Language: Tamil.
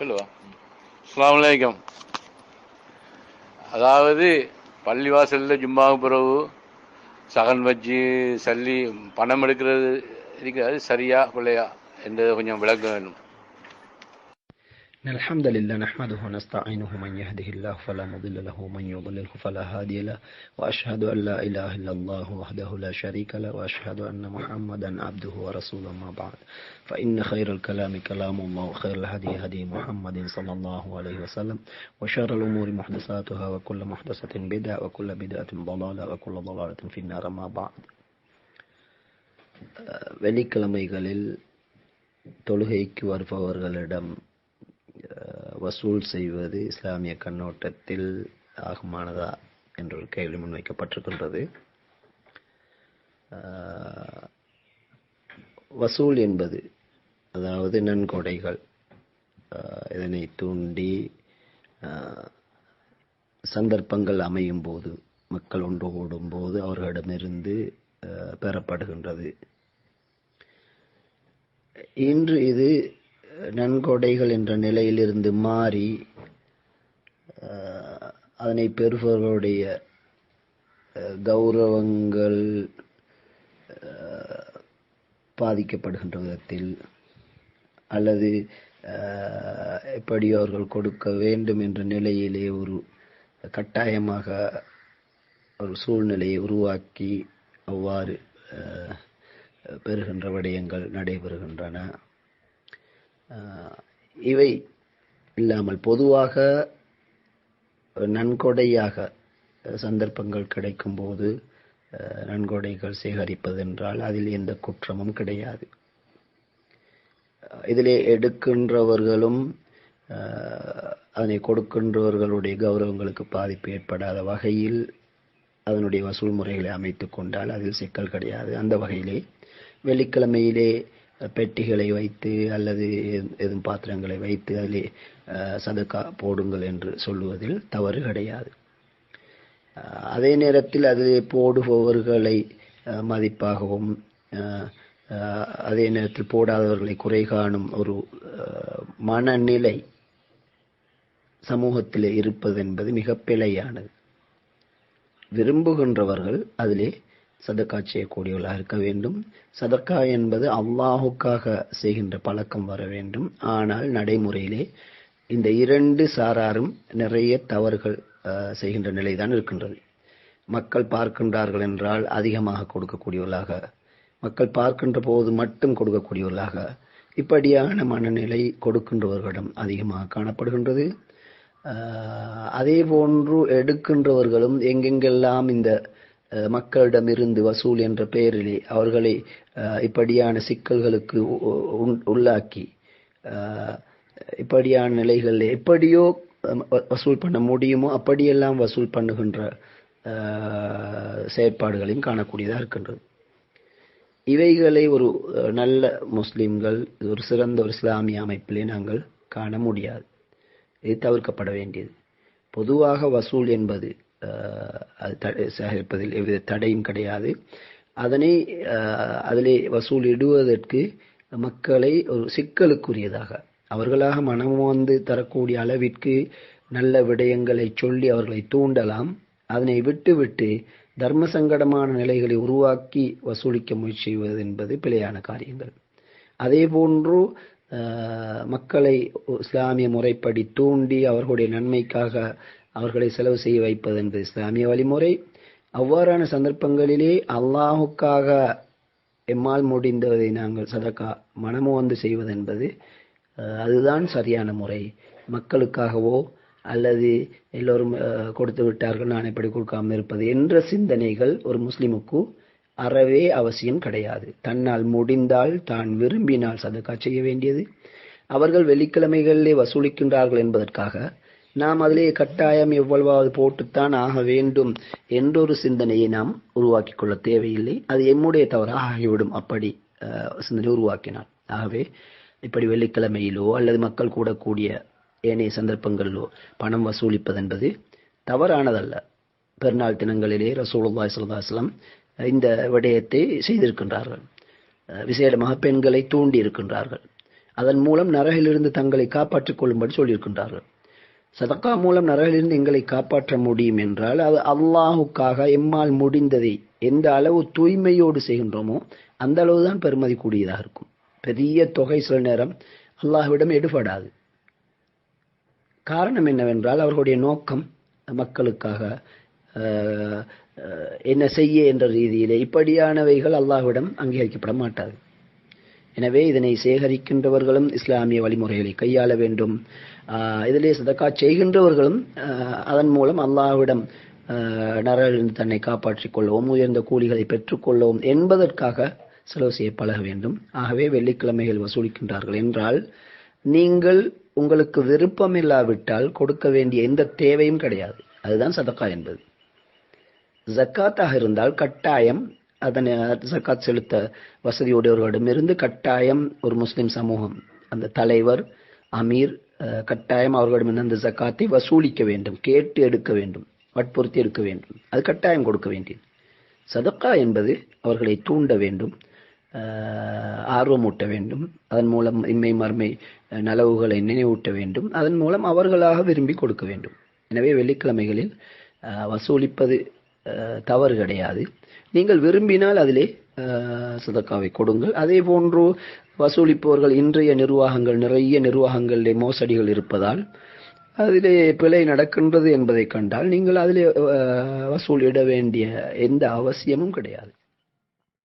சொல்லுவா. அஸ்ஸலாமு அலைக்கும் அதாவது பள்ளிவாசலில் ஜும்மாவுக்கு பிறகு சகன் வச்சு சல்லி பணம் எடுக்கிறது இருக்கிறது சரியா பிள்ளையா என்றதை கொஞ்சம் விளக்க வேணும். إن الحمد لله نحمده ونستعينه من يهده الله فلا مضل له ومن يضلله فلا هادي له وأشهد أن لا إله إلا الله وحده لا شريك له وأشهد أن محمدا عبده ورسوله ما بعد. فإن خير الكلام كلام الله وخير الهدي هدي محمد صلى الله عليه وسلم وشر الأمور محدثاتها وكل محدثة بدعة وكل بدعة ضلالة وكل ضلالة في النار ما بعد. வெள்ளிக்கிழமைகளில் தொழுகைக்கு ورغلدم வசூல் செய்வது இஸ்லாமிய கண்ணோட்டத்தில் ஆகமானதா என்ற ஒரு கேள்வி முன்வைக்கப்பட்டிருக்கின்றது வசூல் என்பது அதாவது நன்கொடைகள் இதனை தூண்டி சந்தர்ப்பங்கள் அமையும் போது மக்கள் ஒன்று கூடும் போது அவர்களிடமிருந்து பெறப்படுகின்றது. இன்று இது நன்கொடைகள் என்ற நிலையிலிருந்து மாறி அதனை பெறுபவர்களுடைய கௌரவங்கள் பாதிக்கப்படுகின்ற விதத்தில் அல்லது எப்படி அவர்கள் கொடுக்க வேண்டும் என்ற நிலையிலே ஒரு கட்டாயமாக ஒரு சூழ்நிலையை உருவாக்கி அவ்வாறு பெறுகின்ற விடயங்கள் நடைபெறுகின்றன. இவை இல்லாமல் பொதுவாக நன்கொடையாக சந்தர்ப்பங்கள் கிடைக்கும்போது நன்கொடைகள் சேகரிப்பதென்றால் அதில் எந்த குற்றமும் கிடையாது. இதிலே எடுக்கின்றவர்களும் அதனை கொடுக்கின்றவர்களுடைய கௌரவங்களுக்கு பாதிப்பு ஏற்படாத வகையில் அதனுடைய வசூல் முறைகளை அமைத்து கொண்டால் அதில் சிக்கல் கிடையாது. அந்த வகையிலே வெள்ளிக்கிழமையிலே பெட்டிகளை வைத்து அல்லது எது- எதுவும் பாத்திரங்களை வைத்து அதிலே சதுக்கா போடுங்கள் என்று சொல்லுவதில் தவறு கிடையாது. அதே நேரத்தில் அதிலே போடுபவர்களை மதிப்பாகவும் அதே நேரத்தில் போடாதவர்களை குறை காணும் ஒரு மனநிலை சமூகத்தில் இருப்பது என்பது மிக பிழையானது. விரும்புகின்றவர்கள் அதிலே சதக்கா செய்யக்கூடியவர்களாக இருக்க வேண்டும். சதக்கா என்பது அல்லாஹுக்காக செய்கின்ற பழக்கம் வர வேண்டும். ஆனால் நடைமுறையிலே இந்த இரண்டு சாராரும் நிறைய தவறுகள் செய்கின்ற நிலைதான் இருக்கின்றது. மக்கள் பார்க்கின்றார்கள் என்றால் அதிகமாக கொடுக்கக்கூடியவர்களாக மக்கள் பார்க்கின்ற போது மட்டும் கொடுக்கக்கூடியவர்களாக இப்படியான மனநிலை கொடுக்கின்றவர்களிடம் அதிகமாக காணப்படுகின்றது. அதே போன்று எடுக்கின்றவர்களும் எங்கெங்கெல்லாம் இந்த மக்களிடமிருந்து வசூல் என்ற பெயரிலே அவர்களை இப்படியான சிக்கல்களுக்கு உள்ளாக்கி இப்படியான நிலைகளில் எப்படியோ வசூல் பண்ண முடியுமோ அப்படியெல்லாம் வசூல் பண்ணுகின்ற செயற்பாடுகளையும் காணக்கூடியதாக இருக்கின்றது. இவைகளை ஒரு நல்ல முஸ்லிம்கள் ஒரு சிறந்த ஒரு இஸ்லாமிய அமைப்பிலே நாங்கள் காண முடியாது. இது தவிர்க்கப்பட வேண்டியது. பொதுவாக வசூல் என்பது சேகரிப்பதில் எவ்வித தடையும் கிடையாது. அதனை அஹ், அதிலே வசூலிடுவதற்கு மக்களை ஒரு சிக்கலுக்குரியதாக. அவர்களாக மனம் வந்து தரக்கூடிய அளவிற்கு நல்ல விடயங்களை சொல்லி அவர்களை தூண்டலாம். அதனை விட்டுவிட்டு தர்ம சங்கடமான நிலைகளை உருவாக்கி வசூலிக்க முயற்சி செய்வது என்பது பிழையான காரியங்கள். அதே போன்று மக்களை இஸ்லாமிய முறைப்படி தூண்டி அவர்களுடைய நன்மைக்காக அவர்களை செலவு செய்ய வைப்பது என்பது இஸ்லாமிய வழிமுறை. அவ்வாறான சந்தர்ப்பங்களிலே அல்லாஹுக்காக எம்மால் முடிந்ததை நாங்கள் சதக்கா மனமோ வந்து செய்வது என்பது அதுதான் சரியான முறை. மக்களுக்காகவோ அல்லது எல்லோரும் கொடுத்து விட்டார்கள் நான் எப்படி கொடுக்காமல் இருப்பது என்ற சிந்தனைகள் ஒரு முஸ்லிமுக்கு அறவே அவசியம் கிடையாது. தன்னால் முடிந்தால் தான் விரும்பினால் சதக்கா செய்ய வேண்டியது. அவர்கள் வெள்ளிக்கிழமைகளிலே வசூலிக்கின்றார்கள் என்பதற்காக நாம் அதிலே கட்டாயம் எவ்வளவாவது போட்டுத்தான் ஆக வேண்டும் என்றொரு சிந்தனையை நாம் உருவாக்கி கொள்ள தேவையில்லை. அது எம்முடைய தவறாக ஆகிவிடும். அப்படி சிந்தனை உருவாக்கினார் ஆகவே இப்படி வெள்ளிக்கிழமையிலோ அல்லது மக்கள் கூடக்கூடிய ஏனைய சந்தர்ப்பங்களிலோ பணம் வசூலிப்பதென்பது தவறானதல்ல. பெருநாள் தினங்களிலே ரசூலுல்லாய் ஸல்லல்லாஹு இந்த விடயத்தை செய்திருக்கின்றார்கள். விசேடமாக பெண்களை தூண்டி இருக்கின்றார்கள் அதன் மூலம் நரகிலிருந்து தங்களை காப்பாற்றிக் கொள்ளும்படி சொல்லியிருக்கின்றார்கள். சதக்கா மூலம் நரகிலிருந்து எங்களை காப்பாற்ற முடியும் என்றால் அது அல்லாஹுக்காக எம்மால் முடிந்ததை எந்த அளவு தூய்மையோடு செய்கின்றோமோ அந்த அளவு தான் பெருமதி கூடியதாக இருக்கும். பெரிய தொகை சில நேரம் அல்லாஹ்விடம் எடுபடாது. காரணம் என்னவென்றால் அவர்களுடைய நோக்கம் மக்களுக்காக என்ன செய்ய என்ற ரீதியிலே இப்படியானவைகள் அல்லாஹ்விடம் அங்கீகரிக்கப்பட மாட்டாது. எனவே இதனை சேகரிக்கின்றவர்களும் இஸ்லாமிய வழிமுறைகளை கையாள வேண்டும். ஆஹ் இதிலே சதக்கா செய்கின்றவர்களும் அதன் மூலம் அல்லாஹ்விடம் நரலிருந்து தன்னை காப்பாற்றிக் கொள்ளவும் உயர்ந்த கூலிகளை பெற்றுக்கொள்ளவும் என்பதற்காக செலவு செய்ய பழக வேண்டும். ஆகவே வெள்ளிக்கிழமைகள் வசூலிக்கின்றார்கள் என்றால் நீங்கள் உங்களுக்கு விருப்பமில்லாவிட்டால் கொடுக்க வேண்டிய எந்த தேவையும் கிடையாது. அதுதான் சதக்கா என்பது. ஜக்காத்தாக இருந்தால் கட்டாயம் அதனை ஜக்காத் செலுத்த வசதியுடையவர்களிடமிருந்து கட்டாயம் ஒரு முஸ்லிம் சமூகம் அந்த தலைவர் அமீர் கட்டாயம் அவர்களிடமிருந்து அந்த ஜக்காத்தை வசூலிக்க வேண்டும் கேட்டு எடுக்க வேண்டும் வற்புறுத்தி எடுக்க வேண்டும். அது கட்டாயம் கொடுக்க வேண்டியது. சதக்கா என்பது அவர்களை தூண்ட வேண்டும் ஆர்வமூட்ட வேண்டும் அதன் மூலம் இன்மை மர்மை நலவுகளை நினைவூட்ட வேண்டும் அதன் மூலம் அவர்களாக விரும்பி கொடுக்க வேண்டும். எனவே வெள்ளிக்கிழமைகளில் வசூலிப்பது தவறு கிடையாது. நீங்கள் விரும்பினால் அதிலே சதக்காவை கொடுங்கள். அதே போன்று வசூலிப்பவர்கள் இன்றைய நிர்வாகங்கள் நிறைய நிர்வாகங்களிலே மோசடிகள் இருப்பதால் அதிலே பிழை நடக்கின்றது என்பதை கண்டால் நீங்கள் அதிலே வசூல் வசூலிட வேண்டிய எந்த அவசியமும் கிடையாது.